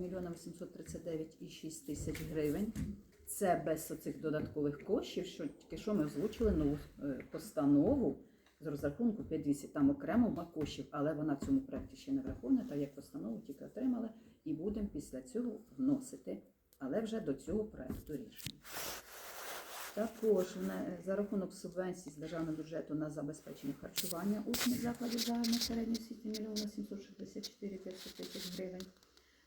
мільйона 839,6 тисяч гривень. Це без оцих додаткових коштів, що тільки що ми озвучили нову е, постанову з розрахунку 5200. Там окремо нема коштів, але вона в цьому проєкті ще не врахована, так як постанову тільки отримали, і будемо після цього вносити, але вже до цього проєкту рішення. Також за рахунок субвенцій з державного бюджету на забезпечення харчування учнів закладів загальної середньої освіти 1 764 500 тисяч гривень.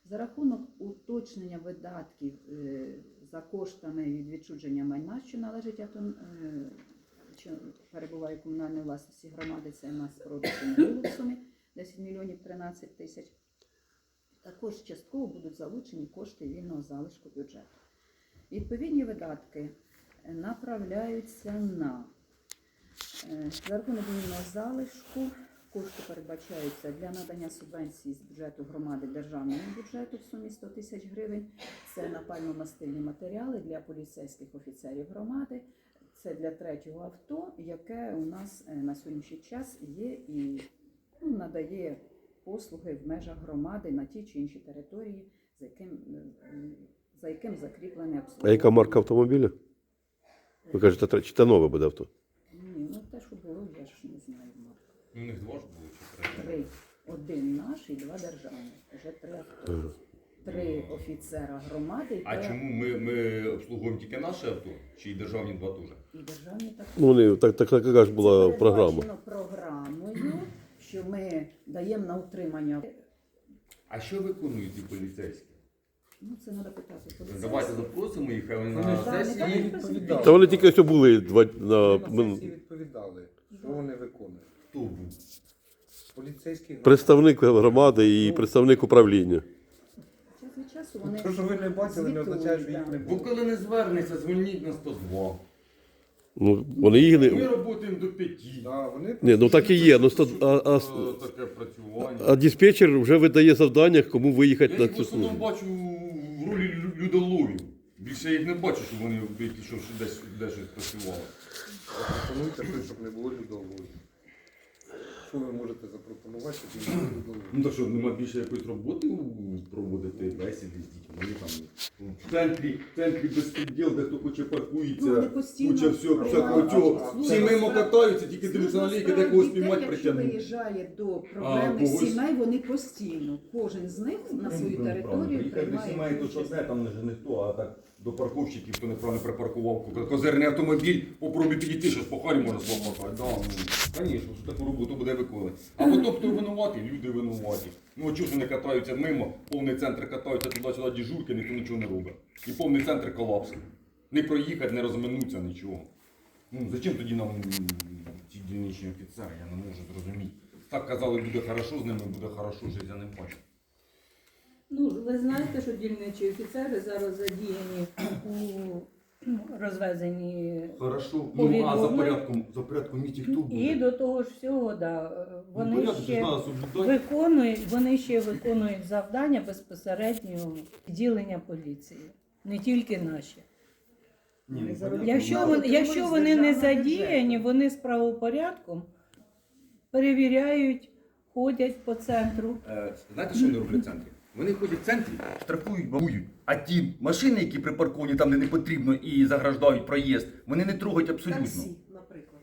За рахунок уточнення видатків е, за коштами від відчудження майна, що належить атом, е, що перебуває комунальній власності громади, це у нас продукти в сумі 10 мільйонів 13 тисяч. Також частково будуть залучені кошти вільного залишку бюджету. Відповідні видатки направляються на е, за рахунок вільного залишку. Кошти передбачаються для надання субвенцій з бюджету громади державному бюджету в сумі 100 тисяч гривень. Це на пально-мастильні матеріали для поліцейських офіцерів громади. Це для третього авто, яке у нас е, на сьогоднішній час є і ну, надає послуги в межах громади на тій чи іншій території, за яким, е, за яким закріплене А яка марка автомобіля? Ви кажете, чи це нове буде авто? Ні, ну те, що було, я ж не знаю. У них два ж було чи три? Три. Один наш і два державних. Вже три авто. Три офіцера громади і, А три- чому ми, ми обслуговуємо тільки наше авто? Чи й державні два теж? і державні так. Ну, вони так, так, така ж була Це програма. передбачено програмою, що ми даємо на утримання. А що виконують ці поліцейські? Ну, це треба питати поліцейських. Давайте запросимо їх, хай вони Вони на ж сесії. відповідали. Та вони тільки що були два на Вони на сесії відповідали, що вони виконують. Хто був? Представник громади і представник управління. Час від часу вони То, що ви не бачили, не означає, що їх не Бо було. коли не звернеться, дзвоніть на 102. Ну, вони їх Ми не. працюємо до п'яті. Да, вони Ні, ну так і є. Ну, сто, а, а, таке працювання. а диспетчер вже видає завдання, кому виїхати Я на їх в цю основному службу. бачу в ролі лю- людоловів. Більше я їх не бачу, щоб вони що десь, десь щось працювали. пропонуйте щоб не було людової. Що ви можете запропонувати, щоб було? Ну так що, нема більше якоїсь роботи проводити бесіди з дітьми там. В центрі, в центрі безпреділ, де хто хоче паркується, Ну, вони постійно куча всього, всякого цього. Всі мимо катаються, тільки дивляться на ліки, де когось піймати Якщо притягнути. виїжджає до проблемних когось- сімей, вони постійно. Кожен з них на свою територію Приїхати до сімей, приймає то що участь. одне, там не ж не хто, а так до парковщиків, хто неправильно припаркував. Козирний автомобіль, попробуй підійти, що похарі можна злопати. Да, ну, звісно, що таку роботу буде виконувати. А потім хто винуватий, люди винуваті. Ну а чого ж вони катаються мимо, повний центр катаються туди-сюди діжурки, ніхто нічого не робить. І повний центр колапс. Не проїхати, не розминуться, нічого. Ну, зачем тоді нам ці дільничні офіцери, я не можу зрозуміти. Так казали, буде хорошо з ними, буде хорошо жити, я не бачу. Ну, ви знаєте, що дільничі офіцери зараз задіяні у ну, розвезенні. Хорошо, Ну, ну а за Повідомлень. порядком, за порядком міті хто буде? І до того ж всього, да, Ну, вони порядок ще треба соблюдати. виконують, вони ще виконують завдання безпосереднього відділення поліції, не тільки наші. Ні, ну, Якщо. Якщо Ну, вони, якщо вони не задіяні, вони з правопорядком перевіряють, ходять по центру. Е, Знаєте, що вони роблять в центрі? Вони ходять в центрі, штрафують, бабують. А ті машини, які припарковані там, де не потрібно, і заграждають проїзд, вони не трогають абсолютно. Таксі, наприклад.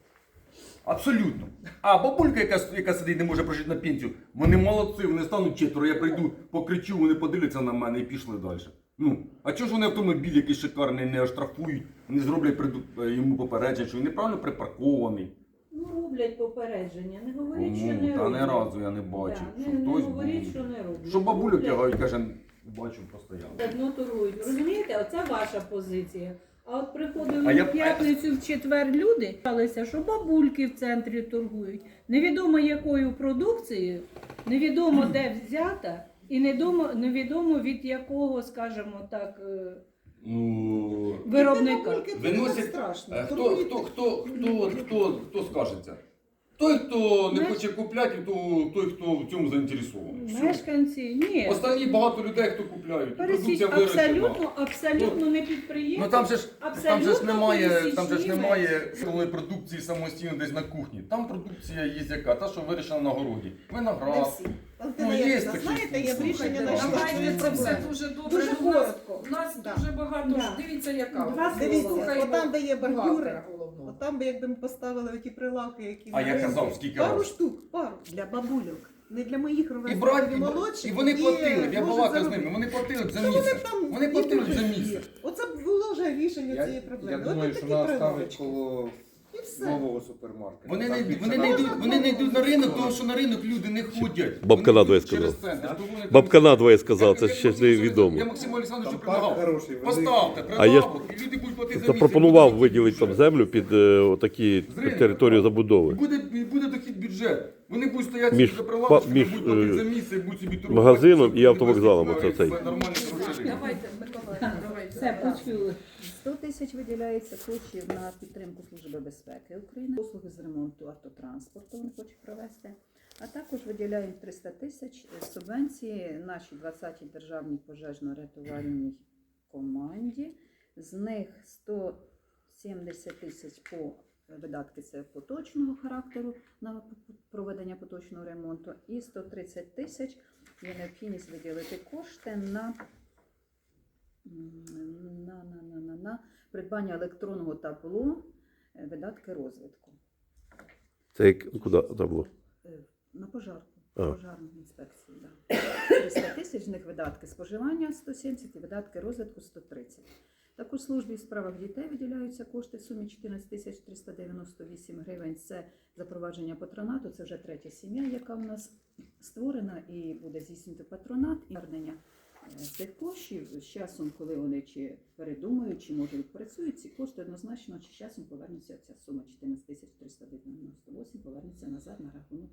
Абсолютно. А бабулька, яка, яка сидить, не може прожити на пенсію, вони молодці, вони стануть четверо, я прийду, покричу, вони подивляться на мене і пішли далі. Ну, а чого ж вони автомобіль якийсь шикарний не оштрафують, вони зроблять е, йому попередження, що він неправильно припаркований. Роблять попередження. Не говоріть, що не та роблять. не разу я не бачив, Да, що не, не хтось говоріть, був. що не роблять. Що бабулю Роблять. тягають, каже, бачу постійно. Одно торгують. Розумієте, оце ваша позиція. А от приходили А я- в п'ятницю в четвер люди, сталося, що бабульки в центрі торгують. Невідомо якою продукцією, невідомо де взята, і невідомо, невідомо від якого, скажімо так, е, Ну, виробника. Виносять- страшно. Е, Хто, хто, хто, хто, хто, хто скажеться? Той, хто не Меш- хоче купляти, то той, хто в цьому заінтересований. Все. Мешканці, ні. Останні багато людей, хто купляють. Продукція вирощена. абсолютно, абсолютно не підприємство. Ну там же ж там же ж немає, там же ж пересічні немає силової продукції самостійно десь на кухні. Там продукція є яка, та, що вирішена на городі. Виноград. Ну, є такі Знаєте, є слухайте, рішення на Давайте це все дуже добре. Дуже Ну, коротко. У нас Да. дуже багато. Да. ж. Дивіться, яка. Два. Дивіться, Слухаємо отам, де є бордюри, бухгалтера головного. отам би якби ми поставили оті прилавки, які А на я ринку. казав, скільки пару раз. штук, пару для бабульок. Не для моїх І ровесників брать, і і, молодших. і вони платили, я можуть балакав з заробити. ними, вони платили б за Та вони місяць. там Вони платили б за є. місяць. Оце б було вже рішення Я, цієї я проблеми. думаю, От що такі нас ставить коло. Нового супермаркету. Вони не, вони, не йдуть, вони не йдуть на ринок, тому що на ринок люди не ходять. Бабка Вони надвоє йдуть через сказав. центр, тому вони там- Бабка надвоє сказав, це ще не відомо. Я Максиму Олександровичу Там парк предлагав. хороший, великий. Поставте, А я прилавок, і люди будуть платити за місяць. Запропонував виділити там землю під е, отакі територію забудови. буде, і буде дохід бюджет. Вони будуть стояти Між за прилавками, між, будуть платити е, за місце, будуть собі торгувати. магазином і автовокзалом, оце цей. нормально. Давайте, Микола. Все, почули. 100 тисяч виділяється коштів на підтримку Служби безпеки України, послуги з ремонту автотранспорту вони хочуть провести. А також виділяємо 300 тисяч субвенції нашій 20-й державній пожежно-рятувальній команді. З них 170 тисяч по видатки це поточного характеру на проведення поточного ремонту, і 130 тисяч є необхідність виділити кошти на на, на, на, на, на придбання електронного табло, е, видатки розвитку. Це як куди там було? Е, На пожарку, А. пожарну інспекцію. Да. 300 тисяч з них видатки споживання 170 і видатки розвитку 130. Також службі в справах дітей виділяються кошти в сумі 14 тисяч 398 гривень. Це запровадження патронату. Це вже третя сім'я, яка в нас створена і буде здійснювати патронат і вернення цих коштів. З часом, коли вони чи передумають, чи може відпрацюють, ці кошти однозначно з часом повернуться ця сума 14 тисяч 398 повернеться назад на рахунок.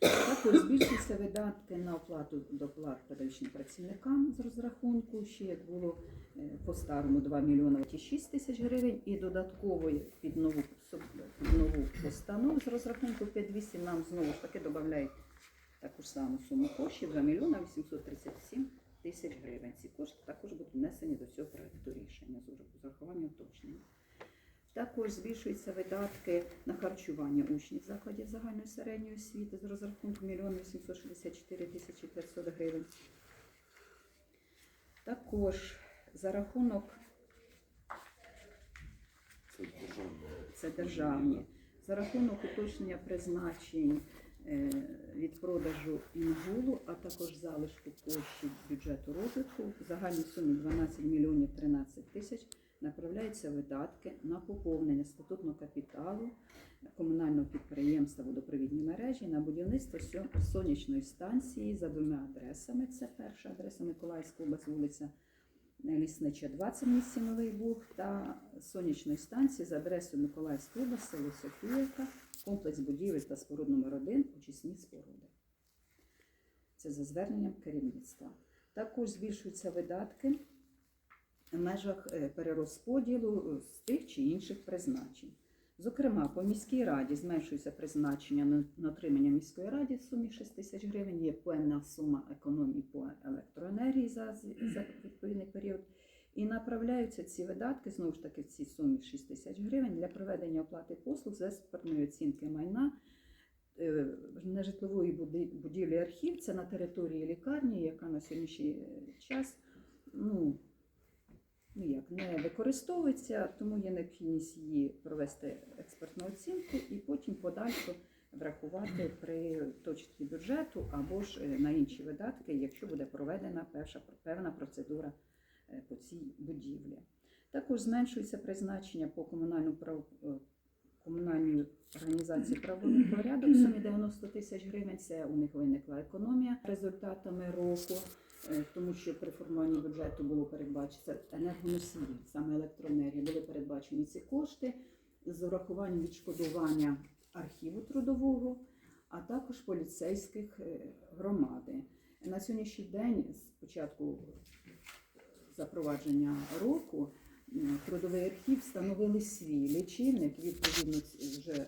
Також збільшуються видатки на оплату доплат педагогічним працівникам з розрахунку, ще як було е, по-старому 2 мільйони ті 6 тисяч гривень, і додаткової під нову, під нову постанову з розрахунку 5200 нам знову ж таки додають таку ж саму суму коштів 2 мільйона 837 тисяч гривень. Ці кошти також будуть внесені до цього проекту рішення з урахуванням уточнення. Також збільшуються видатки на харчування учнів закладів загальної середньої освіти з розрахунку 1 864 тисячі 500 гривень. Також за рахунок це державні. За рахунок уточнення призначень від продажу інгулу, а також залишку коштів бюджету розвитку в загальній сумі 12 мільйонів 13 тисяч направляються видатки на поповнення статутного капіталу комунального підприємства водопровідні мережі на будівництво сонячної станції за двома адресами. Це перша адреса Миколаївська область, вулиця Ліснича 20 в місті Новий Буг та сонячної станції за адресою Миколаївська область, село Софіївка, комплекс будівель та споруд номер 1 очисні споруди. Це за зверненням керівництва. Також збільшуються видатки в межах е, перерозподілу е, з тих чи інших призначень. Зокрема, по міській раді зменшується призначення на, отримання міської раді в сумі 6 тисяч гривень. Є певна сума економії по електроенергії за відповідний період. І направляються ці видатки знову ж таки в цій сумі 6 тисяч гривень для проведення оплати послуг з експертної оцінки майна е, нежитлової будівлі архів. Це на території лікарні, яка на сьогоднішній е, час ну, ну як, не використовується, тому є необхідність її провести експертну оцінку і потім подальше врахувати при точці бюджету або ж е, на інші видатки, якщо буде проведена перша певна процедура по цій будівлі. Також зменшується призначення по комунальному прав... е, комунальній організації правовий порядок в сумі 90 тисяч гривень. Це у них виникла економія результатами року. Е, тому що при формуванні бюджету було передбачено енергоносії, саме електроенергія, були передбачені ці кошти з урахуванням відшкодування архіву трудового, а також поліцейських е, громади. На сьогоднішній день, з початку запровадження року, трудовий архів встановили свій лічильник, відповідно вже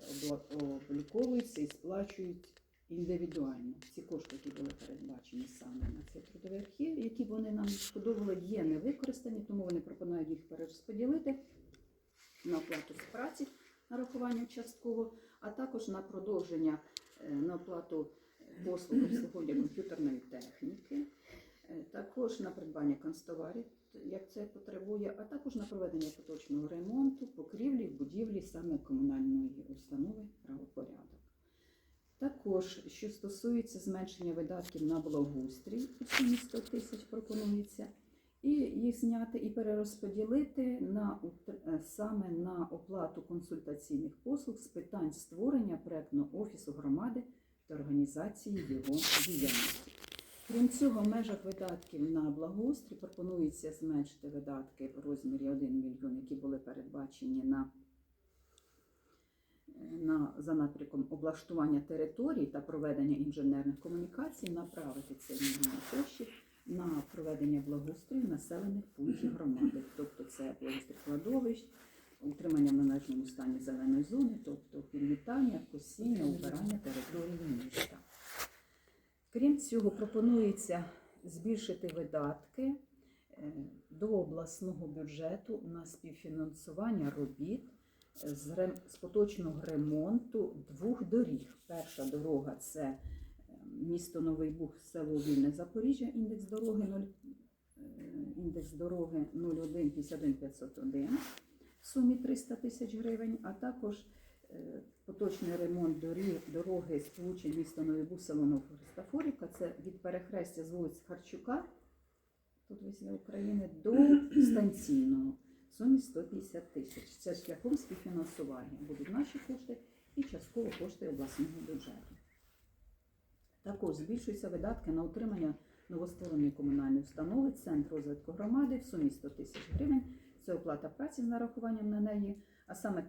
обліковуються і сплачують індивідуально. Ці кошти, які були передбачені саме на цей трудовий архів, які вони нам сподобали, є невикористані, тому вони пропонують їх перерозподілити на оплату з праці, нарахування частково, а також на продовження е, на оплату послуг обслуговування комп'ютерної техніки, також на придбання канцтоварів, як це потребує, а також на проведення поточного ремонту, покрівлі, будівлі саме комунальної установи правопорядок. Також, що стосується зменшення видатків на благоустрій, у сумі 100 тисяч пропонується, і їх зняти і перерозподілити на е, саме на оплату консультаційних послуг з питань створення проектного офісу громади та організації його діяльності. Крім цього, в межах видатків на благоустрій пропонується зменшити видатки в розмірі 1 мільйон, які були передбачені на, на, за напрямком облаштування територій та проведення інженерних комунікацій, направити цей мільйон коштів на проведення благоустрою населених пунктів громади, тобто це благоустрій кладовищ, утримання в належному стані зеленої зони, тобто підмітання, косіння, убирання території міста. Крім цього, пропонується збільшити видатки е, до обласного бюджету на співфінансування робіт з, поточного ремонту двох доріг. Перша дорога це е, місто Новий Буг, село Вільне Запоріжжя, індекс дороги 0, е, індекс дороги 01 51 501 в сумі 300 тисяч гривень, а також поточний ремонт доріг, дороги сполучень міста Новий Буг, село Це від перехрестя з вулиць Харчука, тут весля України, до станційного в сумі 150 тисяч. Це шляхом співфінансування. Будуть наші кошти і частково кошти обласного бюджету. Також збільшуються видатки на утримання новоствореної комунальної установи Центр розвитку громади в сумі 100 тисяч гривень. Це оплата праці з нарахуванням на неї, а саме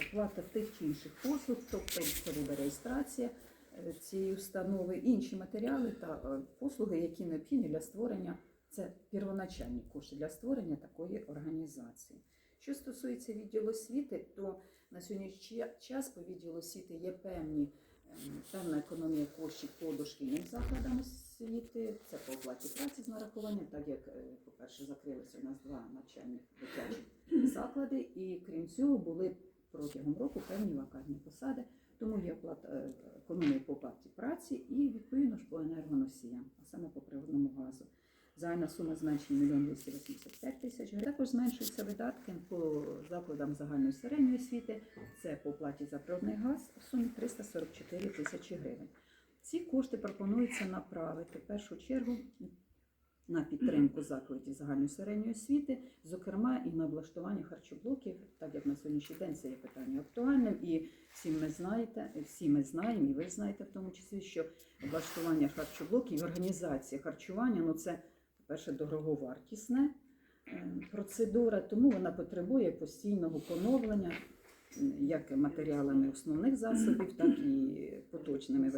оплата тих чи інших послуг, тобто це буде реєстрація е, цієї установи, інші матеріали та е, послуги, які необхідні для створення. Це первоначальні кошти для створення такої організації. Що стосується відділу освіти, то на сьогоднішній час по відділу освіти є певні ем, певна економія коштів по дошкільним закладам освіти. Це по оплаті праці з нарахуванням, так як, е, по-перше, закрилися у нас два навчальних дитячі заклади, і крім цього були протягом року певні вакантні посади. Тому є оплата е, економія по оплаті праці і відповідно ж по енергоносіям, а саме по природному газу. Загальна сума зменшення 1 285 тисяч. Також зменшуються видатки по закладам загальної середньої освіти. Це по оплаті за природний газ в сумі 344 тисячі гривень. Ці кошти пропонується направити в першу чергу на підтримку закладів загальної середньої освіти, зокрема і на облаштування харчоблоків, так як на сьогоднішній день це є питання актуальним, і всі ми знаєте, всі ми знаємо, і ви знаєте в тому числі, що облаштування харчоблоків і організація харчування ну це, по-перше, дороговартісне е, процедура, тому вона потребує постійного поновлення як матеріалами основних засобів, так і поточними,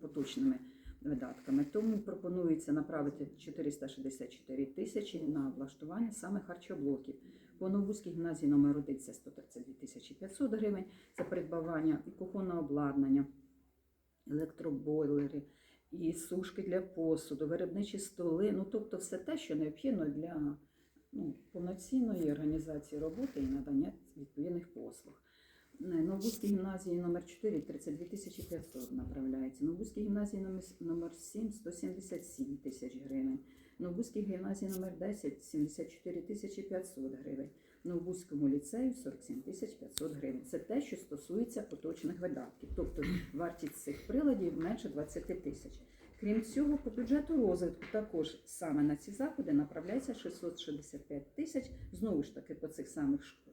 поточними видатками. Тому пропонується направити 464 тисячі на облаштування саме харчоблоків. По Новбузькій гімназії номер 1 це 132 тисячі 500 гривень. Це придбавання і кухонного обладнання, електробойлери, і сушки для посуду, виробничі столи. Ну тобто все те, що необхідно для ну, повноцінної організації роботи і надання відповідних послуг. Новбузькій гімназії номер 4 32 тисячі 500 направляється. Новбузькій гімназії номер, номер 7 177 тисяч гривень. Новбузькій гімназії номер 10 74 тисячі 500 гривень. Новбузькому ліцею 47 тисяч 500 гривень. Це те, що стосується поточних видатків. Тобто вартість цих приладів менше 20 тисяч. Крім цього, по бюджету розвитку також саме на ці заходи направляється 665 тисяч. Знову ж таки, по цих самих школах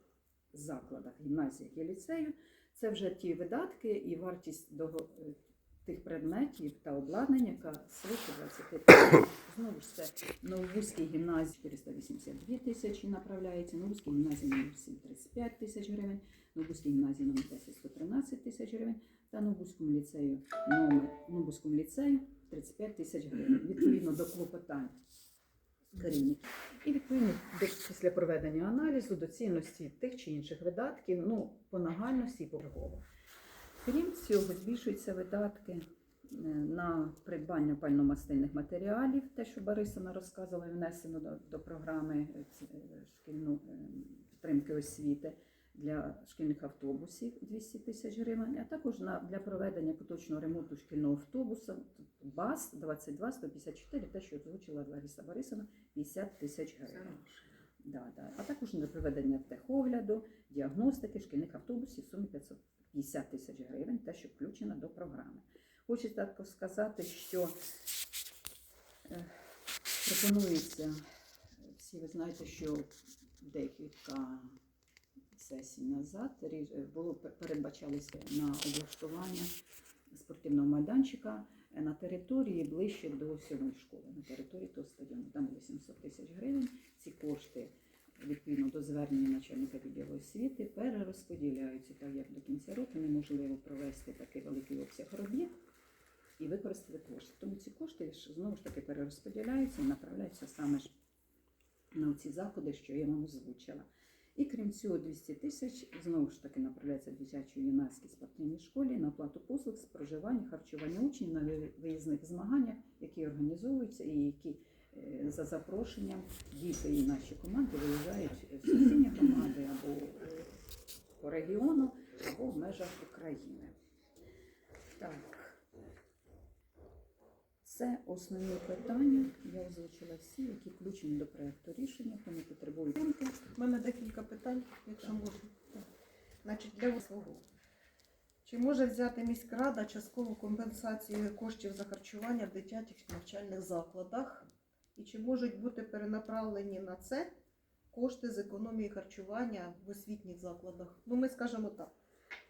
закладах, гімназіях і ліцею. Це вже ті видатки і вартість дого- е, тих предметів та обладнання, яка свише 20 тисяч. Знову ж це Новобузькій гімназії 482 тисячі направляється, Новобузькій гімназії номер 7 35 тисяч гривень, Новобузькій гімназії номер 10 113 тисяч гривень та Новобузькому ліцею номер Новобузькому ліцею 35 тисяч гривень. Відповідно до клопотань керівників. І відповідно до, після проведення аналізу доцільності тих чи інших видатків, ну, по нагальності і поверхово. Крім цього, збільшуються видатки е, на придбання пальномастильних матеріалів, те, що Борисовна розказувала, внесено до, до програми е, е, шкільну е, підтримки освіти для шкільних автобусів 200 тисяч гривень, а також на, для проведення поточного ремонту шкільного автобуса БАС 22 154, те, що озвучила Лариса Борисовна, 50 тисяч гривень. Да, да. А також на проведення техогляду, діагностики шкільних автобусів в сумі 550 тисяч гривень, те, що включено до програми. Хочу також сказати, що е, пропонується, всі ви знаєте, що декілька сесій назад було пе- передбачалося на облаштування спортивного майданчика е, на території ближче до сьомої школи, на території того стадіону. Там було 700 тисяч гривень. Ці кошти відповідно до звернення начальника відділу освіти перерозподіляються, так як до кінця року неможливо провести такий великий обсяг робіт і використати кошти. Тому ці кошти знову ж таки перерозподіляються і направляються саме ж на ці заходи, що я вам озвучила. І крім цього, 200 тисяч знову ж таки направляється дитячій юнацькій спортивній школі на оплату послуг з проживання, харчування учнів на виїзних змаганнях, які організовуються і які е, за запрошенням діти і наші команди виїжджають в сусідні громади або е, по регіону, або в межах України. Так. Це основні питання. Я озвучила всі, які включені до проекту рішення, вони потребують. У мене декілька питань, якщо можна. Значить, для свого. Чи може взяти міськрада часткову компенсацію коштів за харчування в дитячих навчальних закладах? І чи можуть бути перенаправлені на це кошти з економії харчування в освітніх закладах? Ну, ми скажемо так.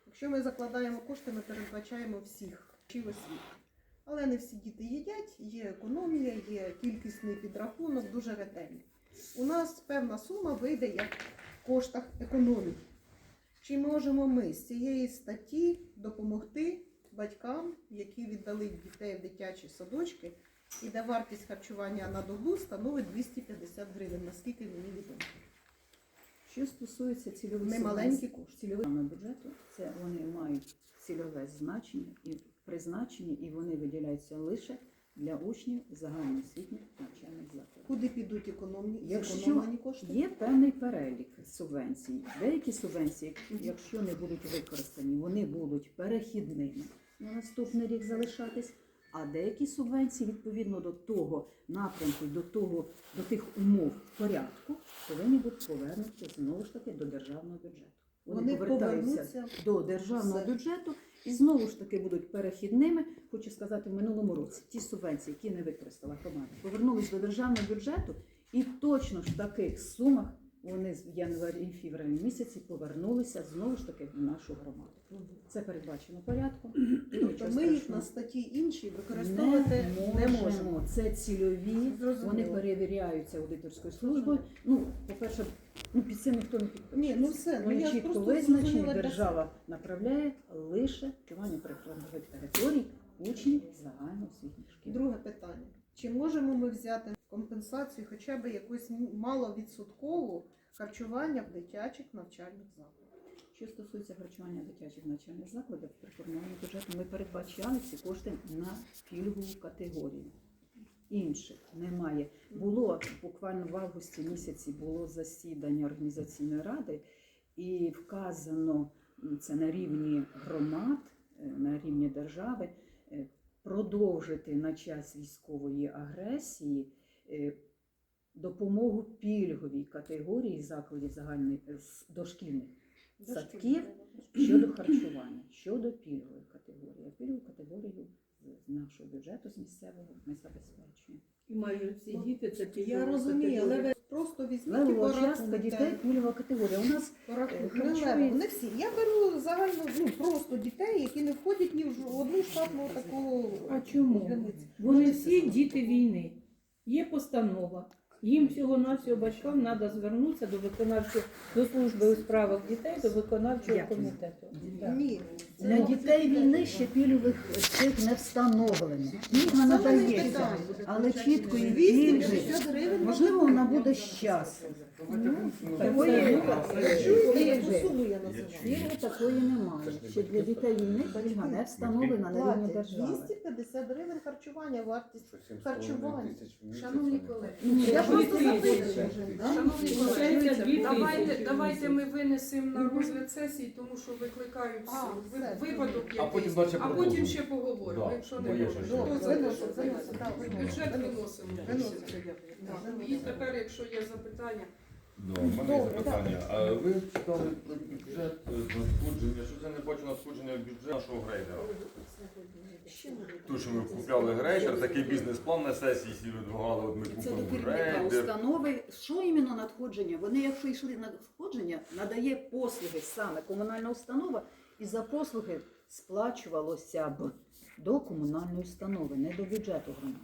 Якщо ми закладаємо кошти, ми передбачаємо всіх чи освіти. Але не всі діти їдять, є економія, є кількісний підрахунок, дуже ретельний. У нас певна сума вийде як в коштах економії. Чи можемо ми з цієї статті допомогти батькам, які віддали дітей в дитячі садочки, і де вартість харчування на добу становить 250 гривень, наскільки мені відомо. Що стосується цільових маленькі субвенцій, цільових бюджету, це вони мають цільове значення і призначення, і вони виділяються лише для учнів загальноосвітніх навчальних закладів. Куди підуть економні, Якщо кошти? Є певний перелік субвенцій. Деякі субвенції, якщо не будуть використані, вони будуть перехідними на наступний рік залишатись. А деякі субвенції, відповідно до того напрямку, до того, до тих умов порядку, повинні бути повернуті знову ж таки до державного бюджету. Вони повертаються повернуться до державного бюджету і знову ж таки будуть перехідними. Хочу сказати, в минулому році ті субвенції, які не використала громада, повернулись до державного бюджету, і точно ж в таких сумах вони в январі і февралі місяці повернулися знову ж таки в нашу громаду. Це передбачено порядком. Тобто ми їх на статті інші використовувати не можемо. Це цільові, Зрозуміло. вони перевіряються аудиторською службою. Ну, по-перше, ну під цим ніхто не підписує. Ні, ну все, ну я чітко визначені, держава направляє лише харчування прифронтових територій учнів загальноосвітніх шкіл. Друге питання. Чи можемо ми взяти компенсацію хоча б якусь маловідсоткову харчування в дитячих навчальних закладах? Що стосується харчування дитячих навчальних закладів, при формуванні бюджету ми передбачали ці кошти на пільгову категорію. Інших немає. Було буквально в августі місяці було засідання організаційної ради, і вказано це на рівні громад, е, на рівні держави, продовжити на час військової агресії е, допомогу пільговій категорії закладів загальної е, дошкільних садків щодо харчування, щодо пільгової категорії. А пільгову категорію з нашого бюджету з місцевого ми забезпечуємо. І майже всі діти це Я розумію, але ви просто візьміть і частка дітей порахуйте. пільгова категорія. У нас Порахуйте. е, Не харчує- лево, не всі. Я беру загально ну, просто дітей, які не входять ні в жо- одну штатну таку А чому? одиницю. Вони всі діти війни. Є постанова. Їм всього навсього батькам треба звернутися до виконавчого до служби у справах дітей, до виконавчого Дякую. комітету. Так. Ні. Для дітей війни ще пільгових цих не встановлено. Пільга надається, але чіткої 250 пільги 50 гривень. Можливо, вона буде з часу. Такої я називаю? пільги такої немає. Ще для дітей війни пільга не встановлена на рівні держави. 250 гривень харчування, вартість. Харчування. Шановні колеги, Я просто запитую. шановні колеги, давайте, давайте ми винесемо на розгляд сесії, тому що викликають Випадок А потім якийсь, а потім ще поговоримо, Да, якщо бо не є можна. ще Добре, Хто за те, виносимо, щоб виносимо, виносити? Бюджет виносимо. Виносимо. Так. І тепер, якщо є запитання, Да, у мене є Добре, запитання. А ви читали про бюджет е, надходження? Що це не бачу надходження в бюджет нашого грейдера? Ту, що ми купляли грейдер, такий бізнес-план на сесії всі видвигали, от ми Це до купимо керівника грейдер. установи. Що іменно надходження? Вони, якщо йшли на надходження, надає послуги саме комунальна установа, і за послуги сплачувалося б до комунальної установи, не до бюджету громади.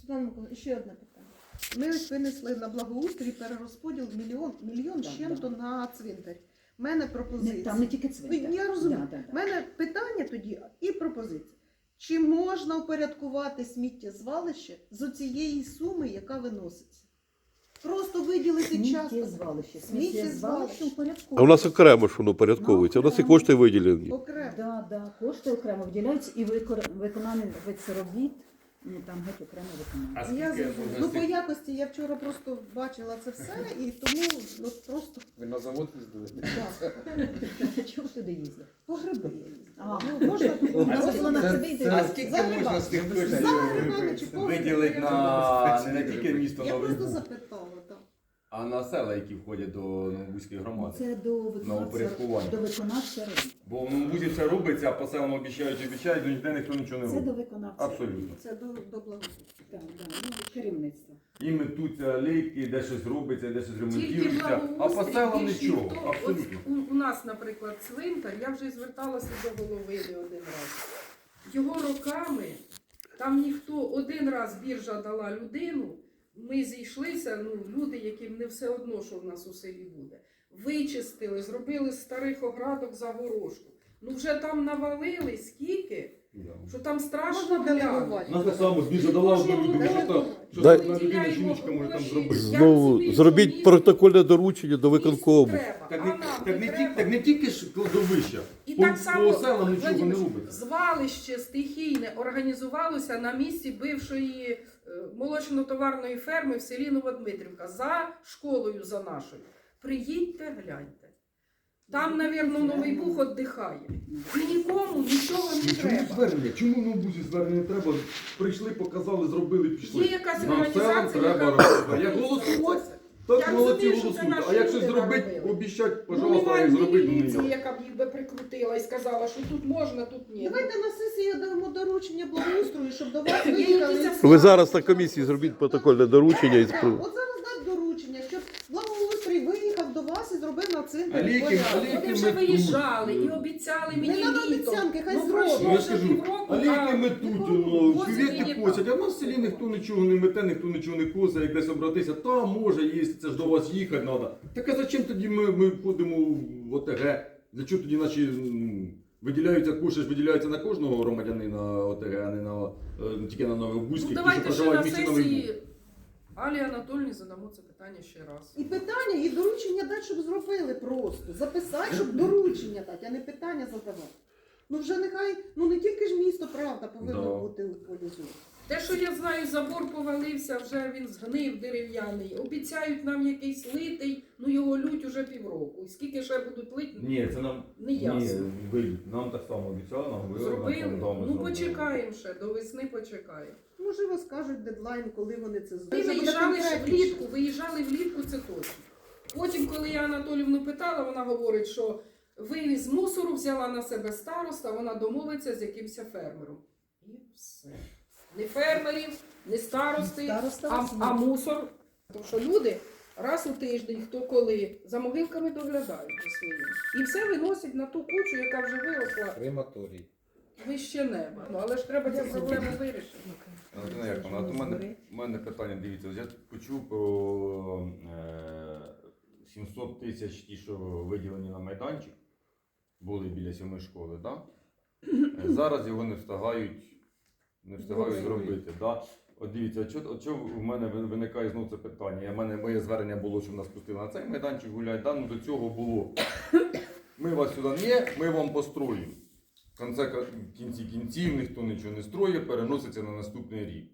Світлана Миколаївна, ще одне питання. Ми ось винесли на благоустрій перерозподіл мільйон, мільйон з Так, чим-то на цвинтар. У мене Не, пропозиція. там не тільки Ну, цвинтар. я розумію. Да, да, У мене питання тоді і пропозиція. Чи можна упорядкувати сміттєзвалище з цієї суми, яка виноситься? Просто виділити час. Сміттєзвалище. Сміттєзвалище. Сміттєзвалище А упорядковується. у нас окремо ж воно порядковується. У нас і кошти виділені. Окремо. Да, да, кошти окремо виділяються і викор- виконання робіт, ну, там геть окремо виконання. Я скільки зрозуміла. можна ну, по стільки- якості я вчора просто бачила це все, і тому ну, просто Ви на завод їздили? да, Чого туди їздив? по гриби я їздила. А. Ну, можна на це- себе А скільки Загиба. можна з тих коштів Загиба, чи повний? виділити на не тільки місто Я Новий просто Буг, запитала, так. А на села, які входять до Новобузької громади? Це до виконавця, до виконавця робіт. Бо в Новобузі все робиться, а по селам обіцяють, обіцяють, але ніде ніхто нічого не Це до робить. виконавця. Абсолютно. Це до, до благоустрою. Так, да, ну, керівництво. І метуться лейки, де щось робиться, де щось ремонтується, а по селам більш нічого. ніхто. От у, у нас, наприклад, цвинтар, я вже зверталася до голови не один раз. Його роками там ніхто один раз біржа дала людину. Ми зійшлися, ну, люди, яким не все одно, що в нас у селі буде. Вичистили, зробили з старих оградок загорожку. Ну вже там навалили скільки, що там страшно делегувати. Нас так само збіжа дала що та- Дай- одна людина жіночка може там зробити. Знову зробіть протокольне доручення до виконкому. Так не, так, не, ті- так не тільки ж кладовища, І по, так само, по селам нічого не Владимир, робиться. Звалище стихійне організувалося на місці бившої молочно-товарної ферми в селі Новодмитрівка за школою за нашою. Приїдьте, гляньте. Там, навірно, новий бух віддихає. І нікому нічого не Ну, Чому треба. звернення? Чому на бузі звернення не треба? Прийшли, показали, зробили, пішли. Є якась Нам селам організація, треба яка робити. А як голосувати? Так Я молодці розумію, що це голосують. А якщо зробити, наробили. обіщать, Ну, пожалуйста, немає зробити, ну міліції, ні. яка б їх би прикрутила і сказала, що тут можна, тут ні. Давайте на сесії дамо доручення благоустрою, щоб до вас виїхали. Ви зараз на комісії зробіть протокольне доручення і Так, спро- От зараз дати доручення, щоб благоустрій виїхав до вас і зробив на А цинтарі ліки- порядок. ліки- Вони вже метуть. виїжджали і обіцяли мені Не надо літом. обіцянки, хай Ну, зроблять. пройшло Я ж вже кажу, півроку, а ліки метуть, ну, кювети косять, а в нас в селі ніхто нічого не мете, ніхто нічого не косить, як десь обратися, та може, якщо це ж до вас їхати треба. Так а зачем тоді ми, ми входимо в ОТГ? Для чого тоді наші м, виділяються кошти, ж виділяються на кожного громадянина ОТГ, а не на е, тільки на Новобузьких, Ну що давайте ще проживають на сесії Алі Анатольовні задамо це питання ще раз. І питання, і доручення дати, щоб зробили просто. Записати, щоб доручення дати, а не питання задавати. Ну вже нехай, ну не тільки ж місто, правда, повинно Да. бути полізовано. Те, що я знаю, забор повалився, вже він згнив дерев'яний. Обіцяють нам якийсь литий, ну його лють уже півроку. І скільки ще будуть лити, Ні, це нам не ясно. ні, ви, нам так само обіцяли, нам Зробили? Ну почекаємо ще, до весни почекаємо. Можливо, скажуть дедлайн, коли вони це зроблять. виїжджали ще влітку, виїжджали влітку, це точно. Потім, коли я Анатолівну питала, вона говорить, що вивіз мусору взяла на себе староста, вона домовиться з якимось фермером. І все. Не фермерів, не старости, Староста а, а мусор. Тому що люди раз у тиждень, хто коли, за могилками доглядають за своїми. І все виносять на ту кучу, яка вже виросла Крематорій. Вище неба. Ну, але ж треба цю проблему вирішити. Антона Яковлевна, от у мене, у мене питання, дивіться, я почув про е, 700 тисяч ті, що виділені на майданчик, були біля сьомої школи, да? Е, зараз його не встигають, не встигають Зробити. Да? От дивіться, от чого, от чого в мене ви- виникає знову це питання? Я, в мене, моє звернення було, щоб нас пустили на цей майданчик гуляти, да? ну до цього було. Ми вас сюди не, ми вам построїмо. В конце кінці кінців ніхто нічого не строїть, переноситься на наступний рік.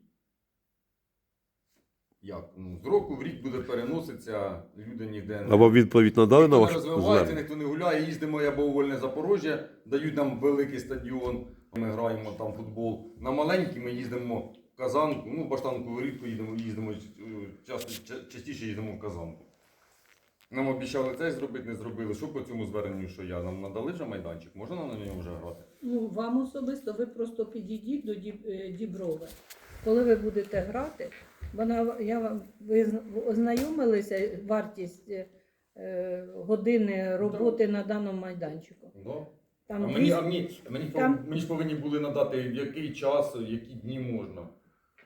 Як? Ну, з року в рік буде переноситься, люди ніде не. А вам відповідь надали на Ніхто не розвивається, ніхто не гуляє, їздимо або у Вольне Запорожжя, дають нам великий стадіон, ми граємо там футбол. На маленький ми їздимо в Казанку, ну, в Баштанку рідко їздимо, їздимо часто, ча- частіше їздимо в Казанку. Нам обіцяли це зробити, не зробили. Що по цьому зверненню, що я? Нам надали вже майданчик, можна на ньому вже грати? Ну, вам особисто ви просто підійдіть до е, Діброви. Коли ви будете грати, вона я вам ви ознайомилися вартість е, години роботи на даному майданчику. Да. Там а мені, а мені, мені, там- мені ж повинні були надати, в який час, які дні можна.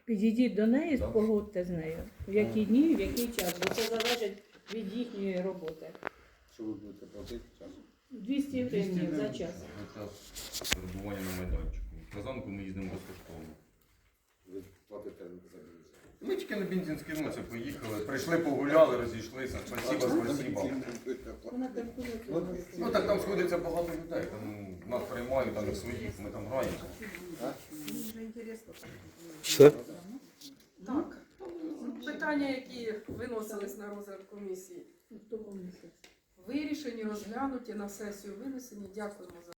Підійдіть до неї, Так. погодьте з нею, в які дні, в який час, бо це залежить від їхньої роботи. Що ви будете платити час? 200 гривень за час. За час перебування на майданчику. В Казанку ми їздимо безкоштовно. Ви платите за бензин. Ми тільки на бензин скинулися, поїхали. Прийшли, погуляли, розійшлися. Спасибо, спасибо. Ну так там сходиться багато людей. Там нас приймають, там і своїх, ми там граємо. Все? Так. Питання, які виносились на розгляд комісії, вирішені, розглянуті на сесію винесені. Дякуємо за.